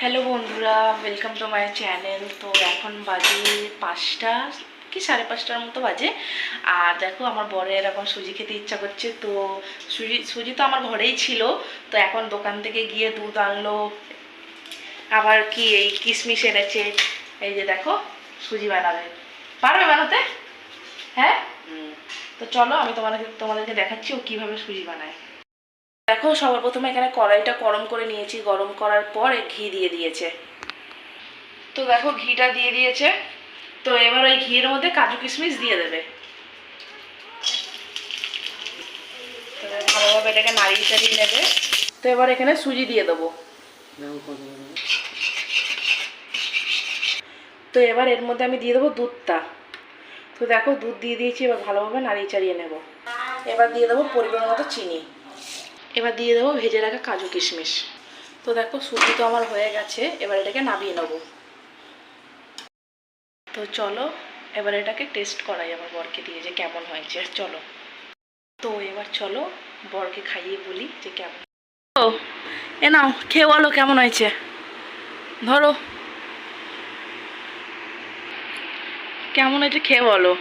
Hello বন্ধুরা welcome to my channel তো এখন বাজে পাঁচটা কি সাড়ে পাঁচটার মতো বাজে। আর দেখো আমার বরের এখন সুজি খেতে ইচ্ছা করছে। তো সুজি সুজি তো আমার ঘরেই ছিল। তো এখন দোকান থেকে গিয়ে দুধ আনলো। আবার কি এই কিশমিশ এনেছে। এই যে দেখো সুজি বানাবে। পারবে বানাতে? হ্যাঁ? তো চলো আমি তোমাদেরকে তোমাদেরকে দেখাচ্ছি ও কীভাবে সুজি বানায়। দেখো, সবার প্রথমে এখানে কড়াইটা গরম করে নিয়েছি। গরম করার পর ঘি দিয়ে দিয়েছে। তো দেখো, ঘিটা দিয়ে দিয়েছে। তো এবার ওই ঘিয়ের মধ্যে কাজু কিশমিশ দিয়ে দেবে। ভালোভাবে এটাকে নাড়িয়ে চাড়িয়ে নেবে। তো এবার এখানে সুজি দিয়ে দেবো। তো এবার এর মধ্যে আমি দিয়ে দেবো দুধটা। তো দেখো, দুধ দিয়ে দিয়েছি, এবার ভালোভাবে নাড়িয়ে চাড়িয়ে নেব। এবার দিয়ে দেবো পরিমাণ মতো চিনি। এবার দিয়ে দেবো ভেজে রাখা কাজু কিশমিশ। তো দেখো, সুজি তো আমার হয়ে গেছে, এবার এটাকে নামিয়ে নেব। তো চলো, এবার এটাকে টেস্ট করাই আমার বরকে দিয়ে যে কেমন হয়েছে। চলো। তো এবার চলো, বরকে খাইয়ে বলি যে কেমন। ও, এ নাও, খেয়ে বলো কেমন হয়েছে। ধরো। কেমন হয়েছে খেয়ে বলো।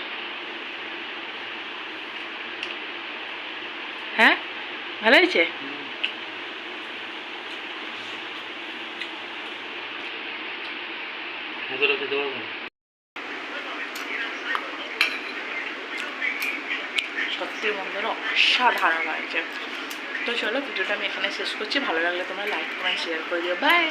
হ্যাঁ? ভালো হয়েছে? সত্যি বন্ধুরা অসাধারণ হয়েছে। তো চলো ভিডিওটা আমি এখানে শেষ করছি। ভালো লাগলে তোমরা লাইক কমেন্ট শেয়ার করে দিও। বাই